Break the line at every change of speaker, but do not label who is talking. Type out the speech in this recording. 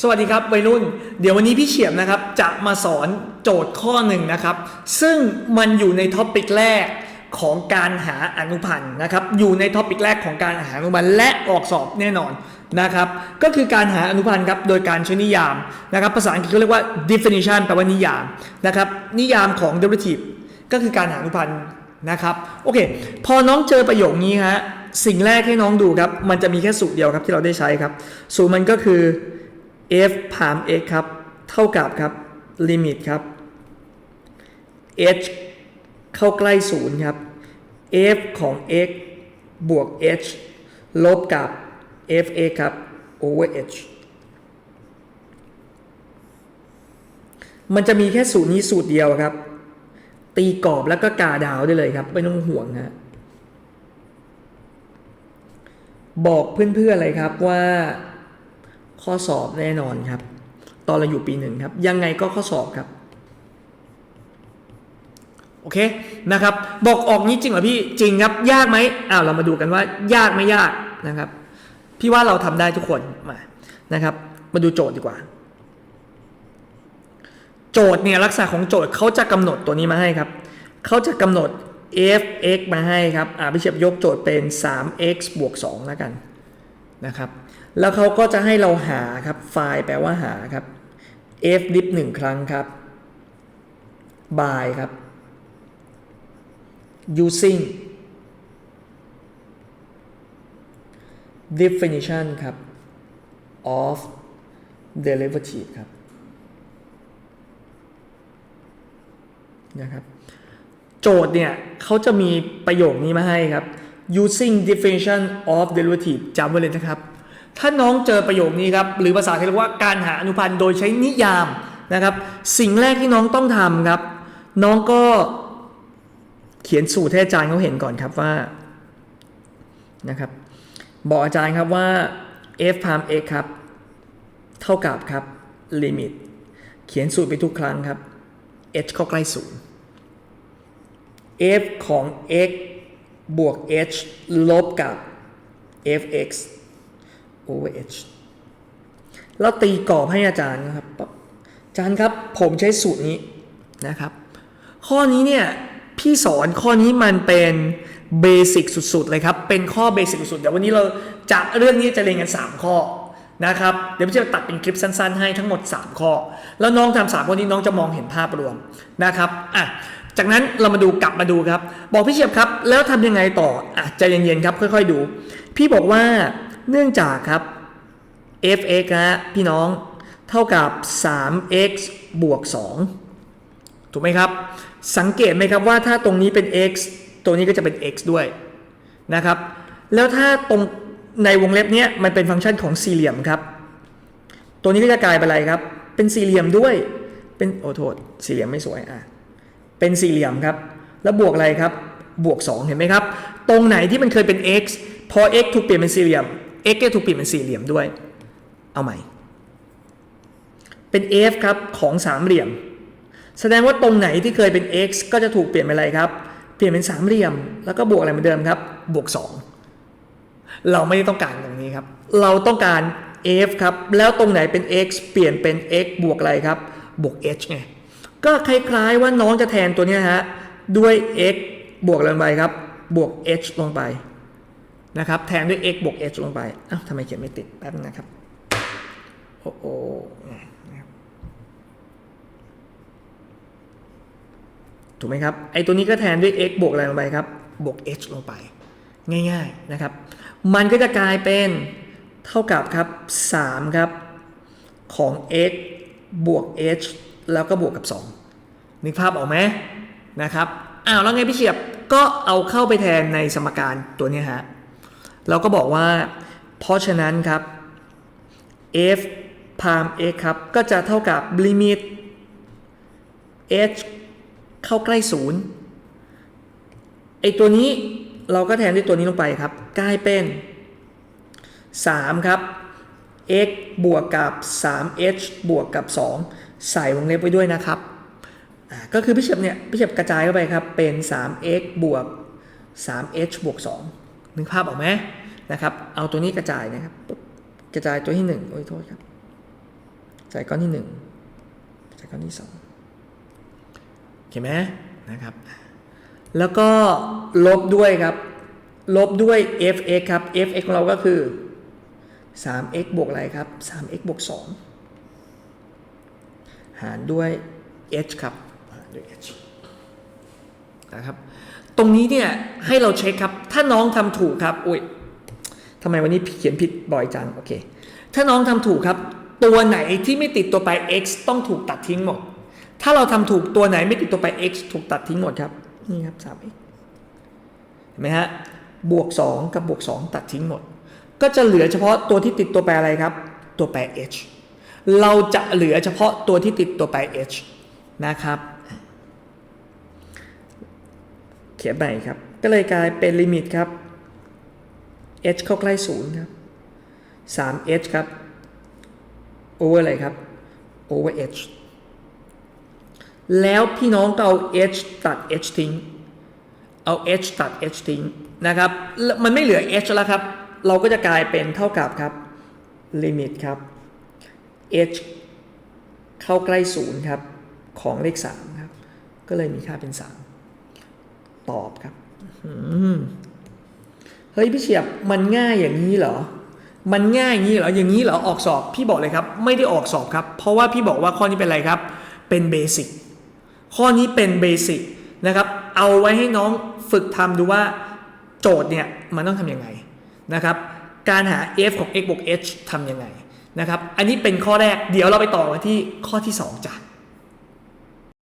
สวัสดีครับวัยรุ่น เดี๋ยววันนี้พี่เฉียบนะครับจะมาสอนโจทย์ข้อหนึ่งนะครับ ซึ่งมันอยู่ในท็อปิกแรกของการหาอนุพันธ์นะครับ อยู่ในท็อปิกแรกของการหาอนุพันธ์และออกสอบแน่นอนนะครับ ก็คือการหาอนุพันธ์ครับโดยการใช้นิยามนะครับ ภาษาอังกฤษเขาเรียกว่า definition แปลว่านิยามนะครับ นิยามของ derivative ก็คือการหาอนุพันธ์นะครับ โอเค พอน้องเจอประโยคนี้ฮะ สิ่งแรกให้น้องดูครับ มันจะมีแค่สูตรเดียวครับที่เราได้ใช้ครับ สูตรมันก็คือ f พาม x ครับ เท่ากับครับลิมิตครับ h เข้าใกล้ศูนย์ครับ f ของ x บวก h ลบกับ f(x) ครับ over h มันจะมีแค่สูตรนี้สูตรเดียวครับ ตีกรอบแล้วก็กาดาวได้เลยครับ ไม่ต้องห่วงฮะบอกเพื่อนๆเลยครับว่า ข้อสอบแน่นอนครับ ตอนเราอยู่ปีหนึ่งครับ ยังไงก็ข้อสอบครับ โอเคนะครับ บอกออกนี้จริงเหรอพี่จริงครับ ยากไหมอ้าวเรามาดูกันว่า ยากไม่ยากนะครับ พี่ว่าเราทำได้ทุกคนมานะครับ มาดูโจทย์ดีกว่า โจทย์เนี่ยลักษณะของโจทย์เขาจะกำหนดตัวนี้มาให้ครับเขาจะกำหนด f(x) มาให้ครับอ่าพี่เชียบยกโจทย์เป็น 3x บวก2แล้วกัน นะครับ แล้วเขาก็จะให้เราหาครับ ไฟล์แปลว่าหาครับ f dip หนึ่งครั้งครับ by ครับ using definition ครับ of derivative ครับนะครับ โจทย์เนี่ยเขาจะมีประโยคนี้มาให้ครับ using definition of derivative จำไว้เลยนะครับ ถ้าน้องเจอประโยคนี้ครับ หรือภาษาที่เรียกว่าการหาอนุพันธ์โดยใช้นิยามนะครับ สิ่งแรกที่น้องต้องทำครับ น้องก็เขียนสูตรให้อาจารย์เขาเห็นก่อนครับว่านะครับ บอกอาจารย์ครับว่า f พาม x ครับ เท่ากับครับ limit เขียนสูตรไปทุกครั้งครับ h เข้าใกล้ศูนย์ f ของ x บวก h ลบกับ fx over h แล้วตีกรอบให้อาจารย์นะครับ อาจารย์ครับผมใช้สูตรนี้นะครับ ข้อนี้เนี่ยพี่สอนข้อนี้มันเป็นเบสิกสุดๆเลยครับ เป็นข้อเบสิกสุดๆเดี๋ยววันนี้เราจะเรื่องนี้จะเรียนกัน 3 ข้อนะครับ เดี๋ยวพี่จะตัดเป็นคลิปสั้นๆ ให้ทั้งหมด 3 ข้อ แล้วน้องทำสามข้อนี้น้องจะมองเห็นภาพรวมนะครับ อะ จากนั้นเรามาดูกลับมาดูครับ บอกพี่เฉียบครับ แล้วทำยังไงต่ออะใจเย็นๆครับ ค่อยๆดู พี่บอกว่าเนื่องจากครับ f(x) นะฮะพี่น้องเท่ากับ 3x บวก 2 ถูกไหมครับ สังเกตไหมครับว่าถ้าตรงนี้เป็น x ตัวนี้ก็จะเป็น x ด้วยนะครับ แล้วถ้าตรงในวงเล็บเนี้ยมันเป็นฟังก์ชันของสี่เหลี่ยมครับ ตัวนี้ก็จะกลายเป็นอะไรครับ เป็นสี่เหลี่ยมด้วย เป็นโอ้โทษสี่เหลี่ยมไม่สวยอะ เป็นสี่เหลี่ยมครับ แล้วบวกอะไรครับ บวก 2 เห็นไหมครับ ตรงไหนที่มันเคยเป็น x พอ x ถูกเปลี่ยนเป็นสี่เหลี่ยม x ก็ถูกเปลี่ยนเป็นสี่เหลี่ยมด้วย เอาใหม่ เป็น f ครับของสามเหลี่ยม แสดงว่าตรงไหนที่เคยเป็น x ก็จะถูกเปลี่ยนเป็นอะไรครับ เปลี่ยนเป็นสามเหลี่ยม แล้วก็บวกอะไรเหมือนเดิมครับ บวก 2 เราไม่ได้ต้องการตรงนี้ครับ เราต้องการ f ครับ แล้วตรงไหนเป็น x เปลี่ยนเป็น x บวกอะไรครับ บวก h ไง ก็คล้ายๆว่าน้องจะแทนตัวนี้ฮะด้วย x บวกลงไปครับ บวก h ลงไปนะครับ แทนด้วย x บวก h ลงไปอ้าวทำไมเขียนไม่ติดแป๊บนะครับ โอ้โหถูกไหมครับ ไอตัวนี้ก็แทนด้วย x บวกอะไรลงไปครับ บวก h ลงไป ง่ายๆนะครับ มันก็จะกลายเป็นเท่ากับครับ 3 ครับ ของ x บวก h แล้วก็บวกกับ 2 นึกภาพออกไหมนะครับอ้าวแล้วไงพี่เฉียบก็เอาเข้าไปแทนในสมการตัวนี้ฮะเราก็บอกว่า เพราะฉะนั้นครับ f พาม x ครับ ก็จะเท่ากับลิมิต h เข้าใกล้ศูนย์ไอตัวนี้เราก็แทนด้วยตัวนี้ลงไปครับกลายเป็น 3 ครับ x บวกกับ 3h บวกกับ 2 ใส่วงเล็บไว้ด้วยนะครับ ก็คือพี่เฉียบเนี่ยพี่เฉียบกระจายเข้าไปครับเป็น 3x บวก 3h บวก2นึกภาพออกไหมนะครับ เอาตัวนี้กระจายนะครับปุ๊บกระจายตัวที่ 1 โอ้ยโทษครับจ่ก้อนที่หนึ่งจ่ก้อนที่สองโอเคไหมนะครับ แล้วก็ลบด้วยครับ ลบด้วย fx ครับ fx ของเราก็คือ 3x บวกอะไรครับ 3x บวก2 หารด้วย h ครับหารด้วย h นะครับ ตรงนี้เนี่ยให้เราเช็คครับ ถ้าน้องทำถูกครับอุ้ยทำไมวันนี้เขียนผิดบ่อยจัง โอเค ถ้าน้องทำถูกครับ ตัวไหนที่ไม่ติดตัวไป x ต้องถูกตัดทิ้งหมด ถ้าเราทำถูกตัวไหนไม่ติดตัวไป x ถูกตัดทิ้งหมดครับ นี่ครับ 3x เห็นไหมฮะ บวก 2 กับบวก 2 ตัดทิ้งหมด ก็จะเหลือเฉพาะตัวที่ติดตัวแปรอะไรครับ ตัวแปร h เราจะเหลือเฉพาะตัวที่ติดตัวแปร h นะครับ เขียนใหม่ครับ ก็เลยกลายเป็นลิมิตครับ h เข้าใกล้ศูนย์ครับ 3h ครับ over อะไรครับ over h แล้วพี่น้องก็เอา h ตัด h ทิ้ง เอา h ตัด h ทิ้งนะครับ มันไม่เหลือ h แล้วครับ เราก็จะกลายเป็นเท่ากับครับ ลิมิตครับ h เข้าใกล้ศูนย์ครับ ของเลข 3 ครับ ก็เลยมีค่าเป็น 3 ตอบครับเฮ้ยพี่เฉียบมันง่ายอย่างนี้เหรอ มันง่ายอย่างนี้เหรอ อย่างนี้เหรอ ออกสอบ พี่บอกเลยครับ ไม่ได้ออกสอบครับ เพราะว่าพี่บอกว่าข้อนี้เป็นอะไรครับ เป็นเบสิก ข้อนี้เป็นเบสิกนะครับ เอาไว้ให้น้องฝึกทำดูว่าโจทย์เนี่ยมันต้องทำยังไงนะครับ การหา f ของ x บวก h ทำยังไง นะครับ อันนี้เป็นข้อแรก เดี๋ยวเราไปต่อกันที่ข้อที่ 2จ้ะ